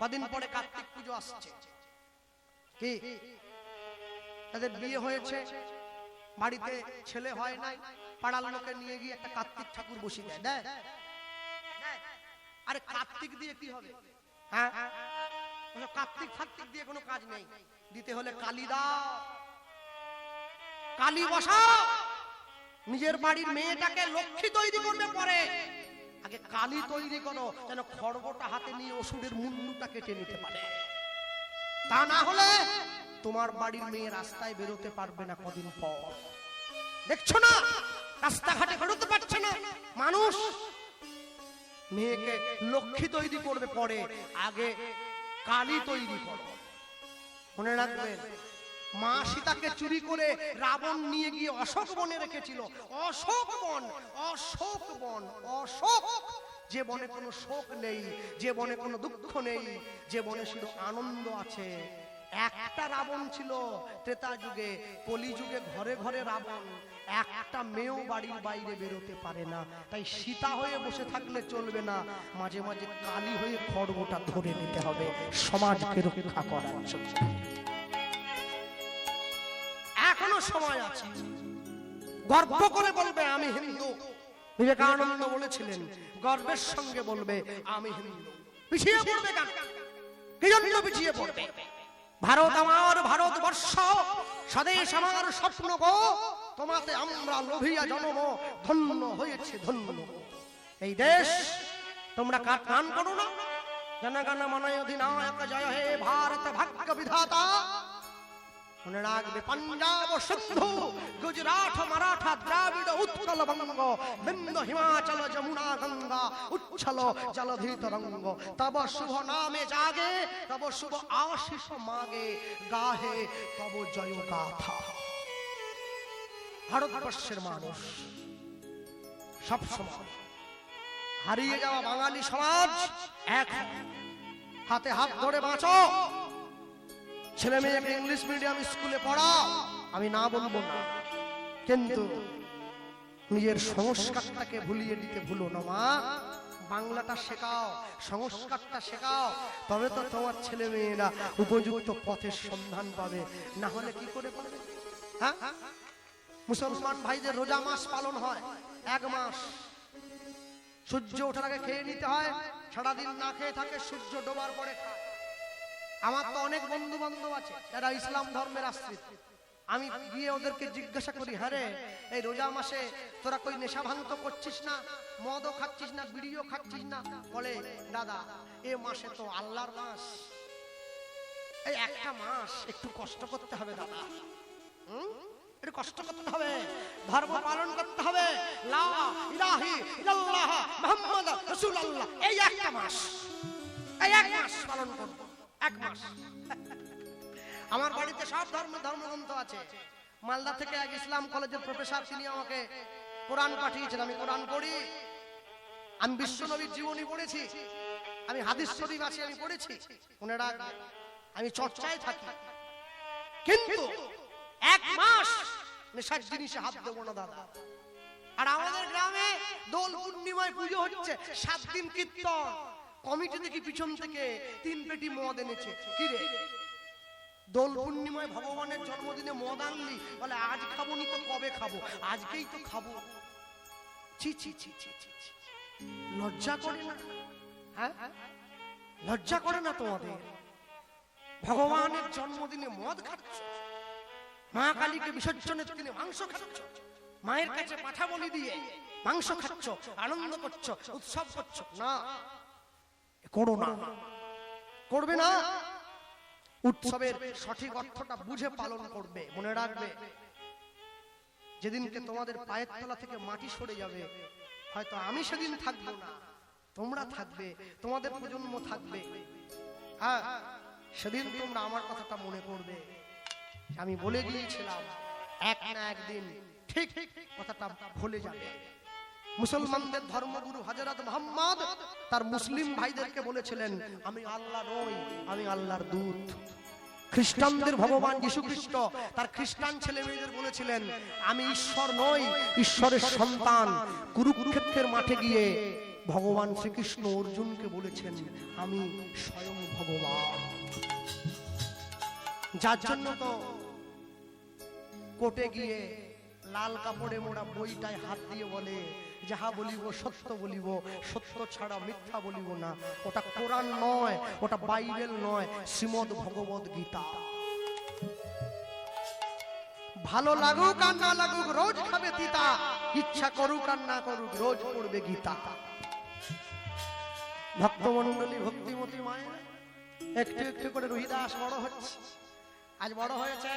কদিন পরে কার্তিক পুজো আসছে। কি? তাদের বিয়ে হয়েছে। বাড়িতে ছেলে হয় নাই। লোকে নিয়ে গিয়ে একটা কার্তিক ঠাকুর বসিয়ে দেয়? আরে কার্তিক দিয়ে কি হবে? হ্যাঁ? কার্তিক ফার্তিক দিয়ে কোনো কাজ নেই। দিতে হলে কালী দাও। কালী বসাও। নিজের বাড়ির মেয়েটাকে লক্ষ্মী তৈরি করবে পরে। আগে কালি তৈরি করো। যেন খড়গটা হাতে ওষুধের মুন্ডুটা কেটে নিতে পারে। তা না হলে তোমার বাড়ির মেয়ে রাস্তায় বেরোতে পারবে না কদিন পর। দেখছ না? রাস্তাঘাটে বেরোতে পারছে না। মানুষ মেয়েকে লক্ষ্মী তৈরি করবে পরে, আগে কালি তৈরি করো। মনে রাখবেন মা সীতাকে চুরি করে রাবণ নিয়ে গিয়ে অশোক বনে রেখেছিল। অশোক বন অশোক বন, অশোক যে মনে কোনো শোক নেই, যে বনে কোনো দুঃখ নেই, যে মনে শুধু আনন্দ আছে। একটা রাবণ ছিল ত্রেতা যুগে কলি যুগে ঘরে ঘরে রাবণ। একটা মেয়েও বাড়ির বাইরে বেরোতে পারে না। তাই সীতা হয়ে বসে থাকলে চলবে না। মাঝে মাঝে কালী হয়ে খড়গোটা ধরে নিতে হবে সমাজকে রক্ষা করার জন্য। এখনও সময় আছে। গর্ব করে বলবে, আমি হিন্দু। বিবেকানন্দ বলেছিলেন, গর্বের সঙ্গে বলবে, আমি পিছিয়ে পড়বে কেন? পিছিয়ে পড়বে। ভারত আমার ভারতবর্ষ, স্বদেশ আমার স্বপ্ন গো। তোমাতে আমরা লোভিয়া জন্ম, ধন্য হয়েছে, ধন্য এই দেশ তোমরা কাট গান করো না। জনগণ মনয় অধিনায়ক জয় হে ভারত ভাগ্য বিধাতা। ভারতবর্ষের মানুষ সব সময় হারিয়ে যাওয়া বাঙালি সমাজ এক। হাতে হাত ধরে বাঁচো। ছেলে মেয়েকে ইংলিশ মিডিয়াম স্কুলে পড়াও আমি না বলব না। কিন্তু নিজের সংস্কারটাকে ভুলিয়ে দিতে ভুলো না, মা। বাংলাটা শেখাও, সংস্কারটা শেখাও। তবে তো তোমার ছেলে মেয়েরা উপযুক্ত পথের সন্ধান পাবে। না হলে কি করে পাবে হ্যাঁ? মুসলমান ভাইদের রোজা মাস পালন হয়। এক মাস। সূর্য ওঠার আগে খেয়ে নিতে হয়। সারাদিন না খেয়ে থাকে, সূর্য ডোবার পরে খায়। আমার তো অনেক বন্ধু বান্ধব আছে, যারা ইসলাম ধর্মের আশ্রিত। আমি গিয়ে ওদেরকে জিজ্ঞাসা করি হ্যাঁ এই রোজা মাসে তোরা কই নেশা ভাঙ তো করছিস না, মদও খাচ্ছিস না, বিড়িও খাচ্ছিস না? বলে, দাদা, এ মাসে তো আল্লাহর মাস। এই একটা মাস একটু কষ্ট করতে হবে, দাদা? একটু কষ্ট করতে হবে, ধর্ম পালন করতে হবে। লা ইলাহি ইল্লাল্লাহ রাসূলুল্লাহ। এই একটা মাস, এই এক মাস পালন করব। এক মাস। আমার বাড়িতে সব ধর্ম, ধর্মগ্রন্থ আছে। মালদা থেকে এক ইসলাম কলেজের প্রফেসর, তিনি আমাকে কোরআন পাঠিয়েছেন। আমি কোরআন পড়ি। আমি বিশ্বনবীর জীবনী পড়েছি। আমি হাদিস শরীফ আছে, আমি পড়েছি। রাখবেন আমি চর্চায় থাকি। কিন্তু এক মাস নেশার জিনিসে হাত দেবো না, দাদা। আর আমাদের গ্রামে দোল পূর্ণিমায় পুজো হচ্ছে, সাত দিন কীর্তন। কমিটি দেখি পিছন থেকে তিন পেটি মদ এনেছে। কি রে? দোল পূর্ণিমায় ভগবানের জন্মদিনে মদ আনলি? বলে, আজ খাব নি তো কবে খাব? আজকেই তো খাব। ছি ছি ছি ছি ছি। লজ্জা করে না? হ্যাঁ? লজ্জা করে না তোমাদের? ভগবানের জন্মদিনে মদ খাচ্ছ? মা কালীকে বিসর্জনের দিনে মাংস খাচ্ছ? মায়ের কাছে পাঠা বলি দিয়ে মাংস খাচ্ছ, আনন্দ করছ, উৎসব করছ? না। করো না। করবে না? উৎসবের সঠিক অর্থটা বুঝে পালন করবে মনে রাখবে। যেদিনকে তোমাদের পায়ের তলা থেকে মাটি সরে যাবে হয়তো আমি সেদিন থাকব না। তোমরা থাকবে তোমাদের প্রজন্ম থাকবে। হ্যাঁ সেদিন তোমরা আমার কথাটা মনে করবে। আমি বলে গিয়েছিলাম এক না একদিন ঠিক কথাটা ভুলে যাবে। মুসলমানদের ধর্মগুরু হজরত মোহাম্মদ তার মুসলিম ভাইদেরকে বলেছিলেন, আমি আল্লাহ নই, আমি আল্লাহর দূত। খ্রিস্টানদের ভগবান যীশু খ্রিস্ট তার খ্রিস্টান ছেলে মেয়েদের বলেছিলেন, আমি ঈশ্বর নই, ঈশ্বরের সন্তান। কুরুক্ষেত্রের মাঠে গিয়ে ভগবান শ্রীকৃষ্ণ অর্জুনকে বলেছেন, আমি স্বয়ং ভগবান। যার জন্য তো কোটে গিয়ে লাল কাপড়ে মোড়া বইটায় হাত দিয়ে বলে যাহা বলিব সত্য বলিব, সত্য ছাড়া মিথ্যা বলিব না। ওটা কোরআন নয়, ওটা বাইবেল নয়, শ্রীমদ ভগবত গীতা। ভালো লাগুক আর না লাগুক, রোজ খাবে তিতা। ইচ্ছা করুক আর না করুক, রোজ পড়বে গীতা। ভক্তমন্ডলী ভক্তিমতী মায়ের, একটু একটু করে রোহিদাস বড় হচ্ছে। আজ বড় হয়েছে।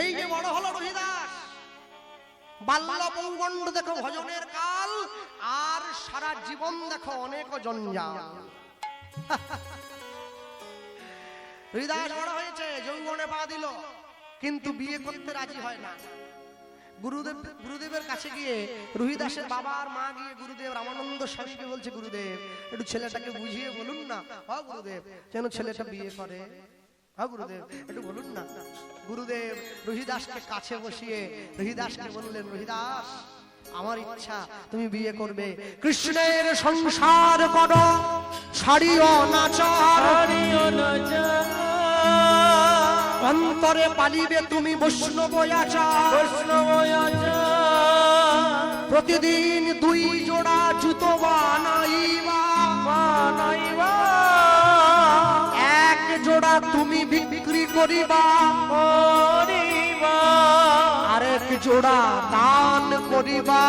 এই যে বড় হলো রোহিদাস বাল্য দেখো ভজনের কাল, আর সারা জীবন দেখো অনেক জঞ্জাল। হৃদাস বড় হয়েছে, যৌবনে পা দিল, কিন্তু বিয়ে করতে রাজি হয় না। গুরুদেব, গুরুদেবের কাছে গিয়ে রুহিদাসের বাবা আর মা গিয়ে গুরুদেব রামানন্দ স্বামীকে বলছে, গুরুদেব, একটু ছেলেটাকে বুঝিয়ে বলুন না? হ, গুরুদেব, যেন ছেলেটা বিয়ে করে। হ্যাঁ গুরুদেব। একটু বলুন না। গুরুদেব রোহিদাসকে কাছে বসিয়ে রোহিদাসকে বললেন রোহিদাস আমার ইচ্ছা তুমি বিয়ে করবে। কৃষ্ণের সংসার করো অন্তরে পালিবে তুমি বৈষ্ণব আচার প্রতিদিন দুই জোড়া জুতো বানাইবা। এক বিক্রি করিবা। আরেক জোড়া দান করিবা।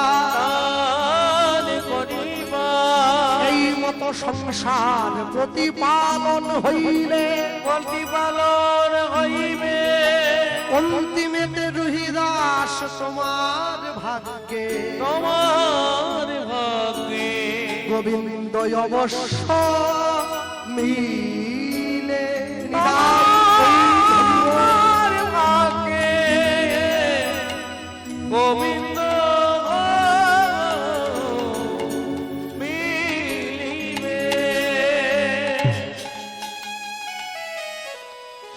এই মতো সংসার প্রতিপালন হইলে প্রতিপালন হইবে। অন্তিমেতে রুহিদাস তোমার ভাগ্যে। তোমার ভাগ্যে। গোবিন্দ অবশ্য মিলে। তোমার গোবিন্দ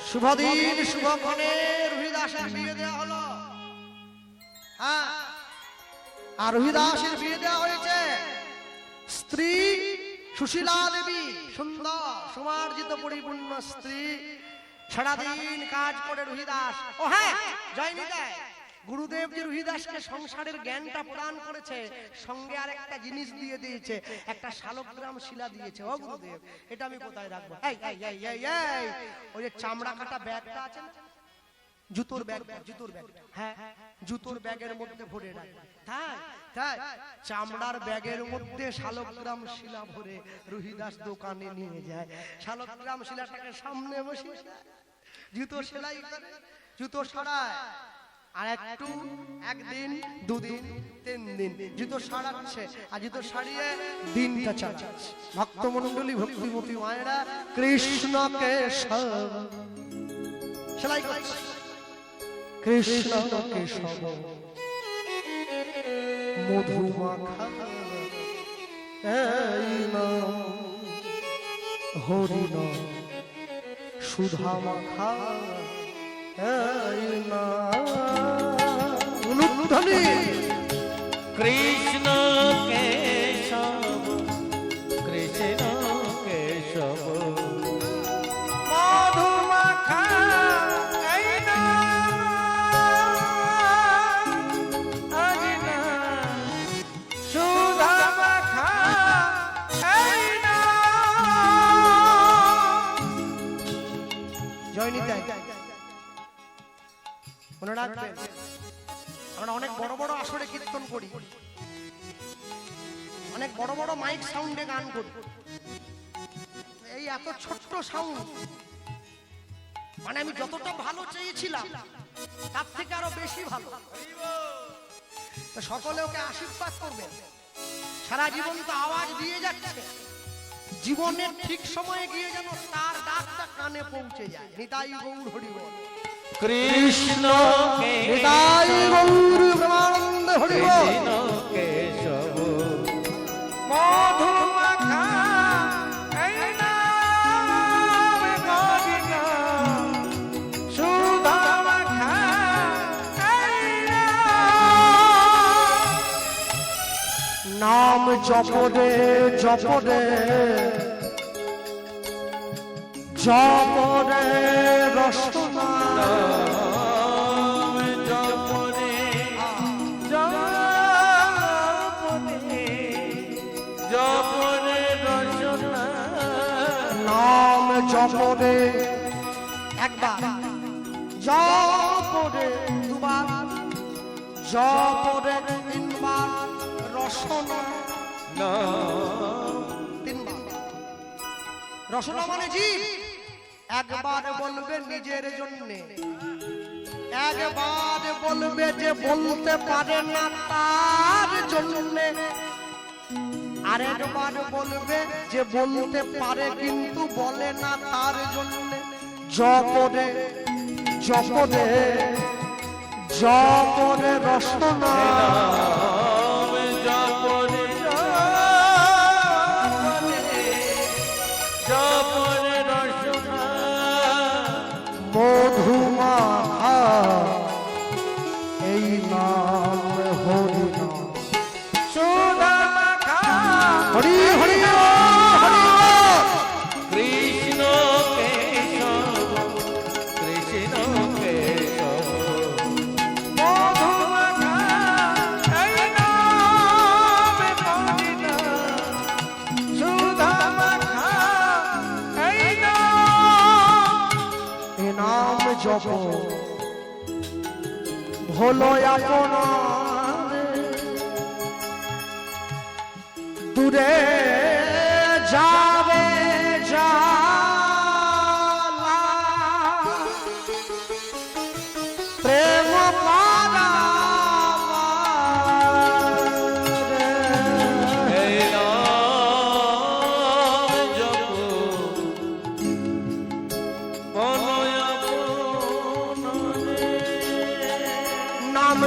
শুভদিন, শুভক্ষণে রুহিদাসের বিয়ে দেওয়া হলো। হ্যাঁ আর রুহিদাসের বিয়ে দেওয়া হয়েছে স্ত্রী সুশীলা দেবী, সুন্দর, সমার্জিত, পরিপূর্ণ স্ত্রী। সারাদিন কাজ করে রুহিদাস। ও হ্যাঁ জয়নি দেয় গুরুদেব যে রুহিদাসকে সংসারের জ্ঞানটা প্রদান করেছে, সঙ্গে আর একটা জিনিস দিয়ে দিয়েছে, একটা শালগ্রাম শিলা দিয়েছে। ও গুরুদেব, এটা আমি কোথায় রাখব? ওই যে চামড়া কাটা ব্যাগটা আছে জুতোর ব্যাগ জুতোর ব্যাগ। হ্যাঁ জুতোর ব্যাগের মধ্যে ভরে রাখবে তাই তাই, চামড়ার ব্যাগের মধ্যে শালগ্রাম শিলা ভরে রুহিদাস দোকানে নিয়ে যায়। শালগ্রাম শিলাটাকে সামনে বসিয়ে জুতো সেলাই করে, জুতো সরায়। আর একটু একদিন, দুদিন তিন দিন জুতো সারাচ্ছে, আর জুতো সারিয়ে দিনটা চালাচ্ছে। ভক্তমন্ডলী ভক্তিমতী মায়েরা কৃষ্ণকে সব সেলাই কৃষ্ণ কেশব। মধু মাখা এই নাম হরি সুধা মাখা কৃষ্ণ রাখবেন আমরা অনেক বড় বড় আসরে কীর্তন করি। অনেক বড় বড় মাইক সাউন্ডে গান করি। এই এত ছোট্ট সাউন্ড। মানে আমি যতটা ভালো চেয়েছিলাম তার থেকে আরও বেশি ভালো। সকলে ওকে আশীর্বাদ করবেন সারা জীবন তো আওয়াজ দিয়ে যাচ্ছে। জীবনের ঠিক সময়ে গিয়ে যেন তার ডাকটা কানে পৌঁছে যায়। নিতাই গৌর হরিবল কৃষ্ণ নিতাই গৌর ব্রহ্মানন্দ কেশব নাম হরি নাম জপরে জপরে জপরে রসনা জপনে রচনা নাম জপরে। একবার। জপরে দুবার। জপরে তিনবার রসনা নাম তিনবার। রসনা মানে জীব। একবার বলবে নিজের জন্যে একবার বলবে যে বলতে পারে না তার জন্যে আরেকবার বলবে যে বলতে পারে কিন্তু বলে না তার জন্য জপরে জপরে জপরে রসনা হরি হরি হরি কৃষ্ণ কেশব কৃষ্ণ কেশব জপ। হলো আপনার প্রেম পারাবার। এই নাম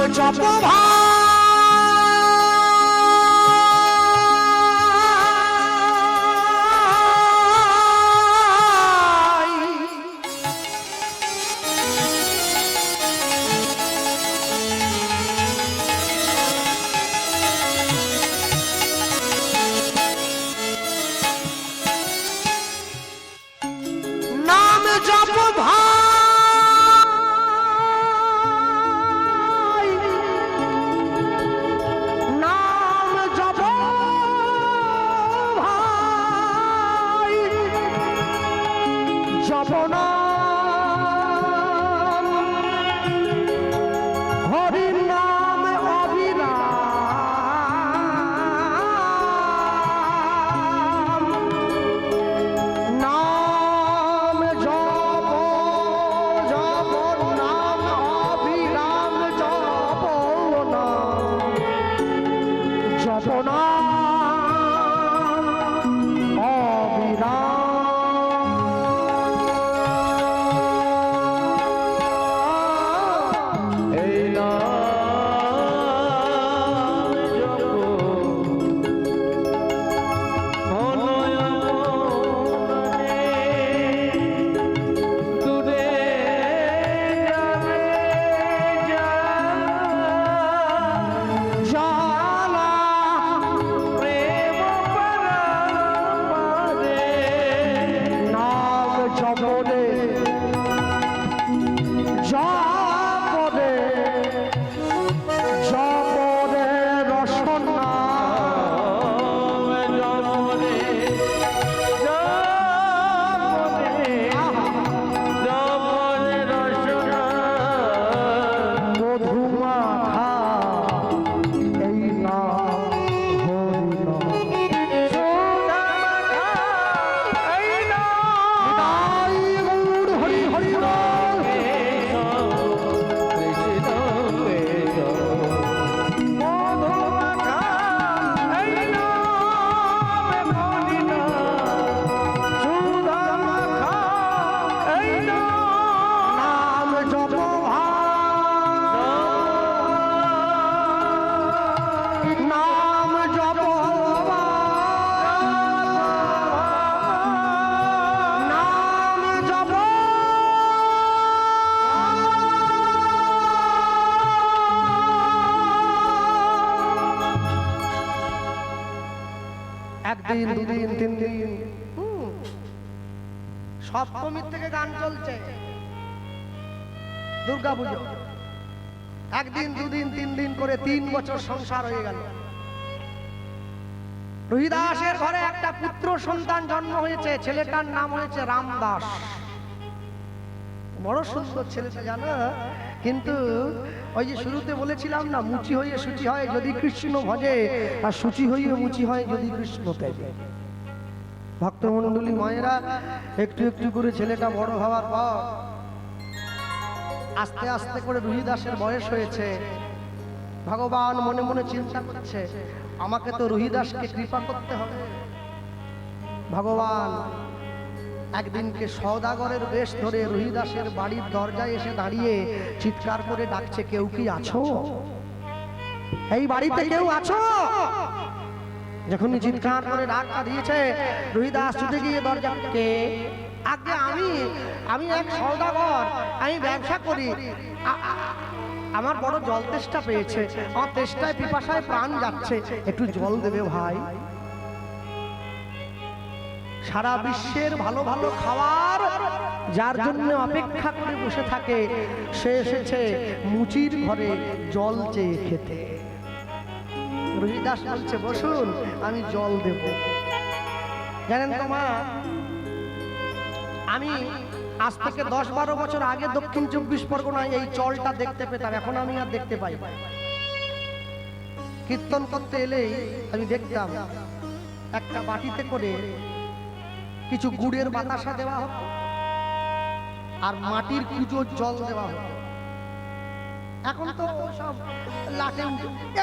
সপ্তমীর থেকে গান চলছে। দুর্গা পুজো। একদিন, দুদিন, তিন দিন করে তিন বছর সংসার হয়ে গেল। রোহিদাসের ঘরে একটা পুত্র সন্তান জন্ম হয়েছে। ছেলেটার নাম হয়েছে রামদাস। বড় সুন্দর ছেলেটা, জানো? কিন্তু ওই যে শুরুতে বলেছিলাম না, মুচি হয়ে সুচি হয়, যদি কৃষ্ণ ভজে, আর সুচি হয়ে মুচি হয়, যদি কৃষ্ণ তেজে ভক্তমণ্ডলী মায়েরা একটু একটু করে ছেলেটা বড় হওয়ার পর আস্তে আস্তে করে রুহিদাসের বয়স হয়েছে। ভগবান মনে মনে চিন্তা করছে, আমাকে তো রুহিদাসকে কৃপা করতে হবে। ভগবান একদিনকে সওদাগরের বেশ ধরে রুহিদাসের বাড়ির দরজায় এসে দাঁড়িয়ে চিৎকার করে ডাকছে, কেউ কি আছো? এই বাড়িতে কেউ আছো? যখনই চিৎকার করে ডাকটা দিয়েছে রুহিদাস ছুটে গিয়ে দরজা কে আগে আমি আমি এক সওদাগর, আমি ব্যবসা করি। আমার বড় জল তেষ্টা পেয়েছে, আমার তেষ্টায় পিপাসায় প্রাণ যাচ্ছে। একটু জল দেবে ভাই। সারা বিশ্বের ভালো ভালো খাবার যার জন্য অপেক্ষা করে বসে থাকে, সে এসেছে মুচির ঘরে জল চেয়ে খেতে। রোহিদাস বলছে, বসুন, আমি জল দেব জানেন তো মা, আমি আজ থেকে দশ বারো বছর আগে দক্ষিণ চব্বিশ পরগনায় এই জলটা দেখতে পেতাম, এখন আমি আর দেখতে পাই। কীর্তন করতে এলেই আমি দেখতাম, একটা বাটিতে করে কিছু গুড়ের বাতাসা দেওয়া হতো আর মাটির পুজোর জল দেওয়া হতো এখন তো সব লাটে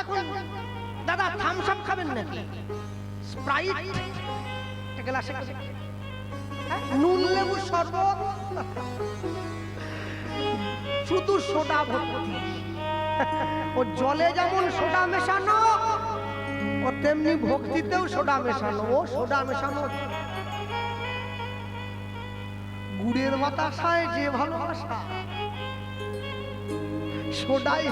এখন দাদা থামসাম খাবেন নাকি? স্প্রাইট একটা গ্লাসে। হ্যাঁ? নুন, লেবু, শরবত? শুধু সোডা ভর্তি। ও জলে যেমন সোডা মেশানো, ও তেমনি ভক্তিতেও সোডা মেশানো। ও সোডা মেশানো গুড়ের বাতাসায় যে ভালোবাসা, সোডাই।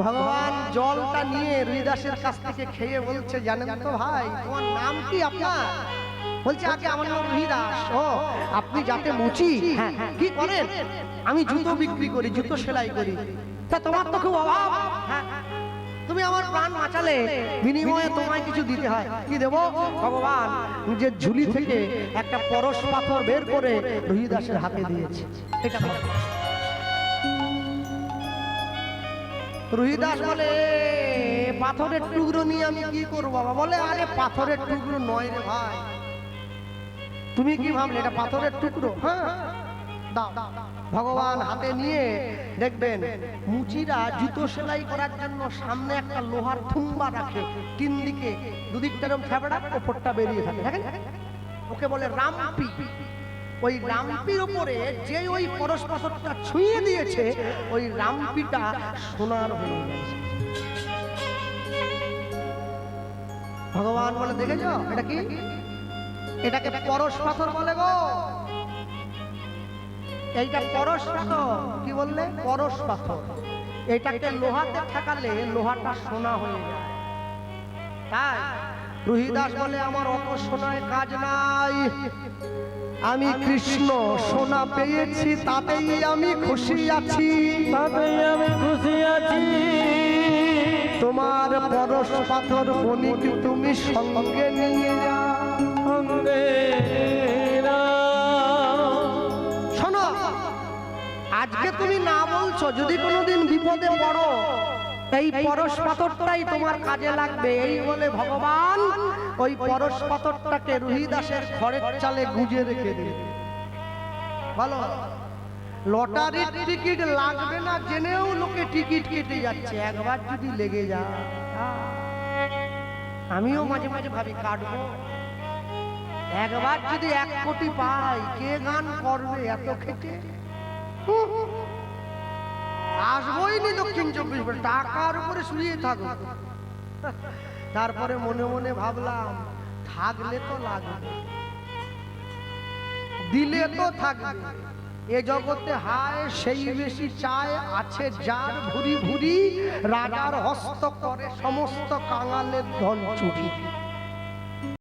ভগবান জলটা নিয়ে রুইদাসের কাছ থেকে খেয়ে বলছে জানেন তো ভাই তোমার নাম কি আপনার? বলছে আগে আমার নাম রুহিদাস ও আপনি যাতে মুচি হ্যাঁ কি করেন? আমি জুতো বিক্রি করি জুতো সেলাই করি। তা তোমার তো খুব অভাব। হ্যাঁ তুমি আমার প্রাণ বাঁচালে বিনিময়ে তোমায় কিছু দিতে হয়। কি দেবো? ভগবান নিজের ঝুলি থেকে একটা পরশ পাথর বের করে রুহিদাসের হাতে দিয়েছে। এটা রুহিদাস বলে, পাথরের টুকরো নিয়ে আমি কি করব বাবা? বলে, আরে পাথরের টুকরো নয় রে ভাই। তুমি কি ভাবলে, এটা পাথরের টুকরো? হ্যাঁ দাও ভগবান হাতে নিয়ে দেখবেন, মুচিরা জুতো সেলাই করার জন্য সামনে একটা লোহার থুম্বা রাখে, তিন দিকে দুদিকটা ফেবড়া ওপরটা বেরিয়ে থাকে। ওকে বলে রামপি। ওই রামপির উপরে যে ওই পরশ পাথরটা ছুঁয়ে দিয়েছে, ওই রামপিটা সোনার হয়ে গেছে। ভগবান বলে, দেখেছ? এটা কি? এটাকে পরশ পাথর বলে গো। এইটা পরশ পাথর কি বললে? পরশ পাথর এটাকে লোহাতে ঠেকালে লোহাটা সোনা হয়ে যায়। তাই রুহিদাস বলে আমার অত সোনায় কাজ নাই। আমি কৃষ্ণ সোনা পেয়েছি তাতেই আমি খুশি আছি। তাতেই আমি খুশি আছি। তোমার পরশ পাথর বণিক তুমি সঙ্গে নিয়ে যাও। সঙ্গে শোনো আজকে তুমি না বলছো যদি কোনোদিন বিপদে পড়ো এই পরশ পাথরটাই তোমার কাজে লাগবে। এই বলে ভগবান ওই পরশ পাথরটাকে রুহিদাসের ঘরের চালে গুজে রেখে দিল। ভালো লটারির টিকিট লাগবে না জেনেও লোকে টিকিট কেটে যাচ্ছে, একবার যদি লেগে যায়। আমিও মাঝে মাঝে ভাবি, কাটবো। একবার যদি এক কোটি পাই, কে গান করবে এত খেটে? আসবোই দক্ষিণ চব্বিশ পরগনা, টাকার উপরে শুয়ে থাকো। তারপরে মনে মনে ভাবলাম থাকলে তো লাগবে। দিলে তো থাকবে। এ জগতে হায় সেই বেশি চায় আছে যার ভুরি ভুরি। রাজার হস্ত করে সমস্ত কাঙালের ধন চুরি।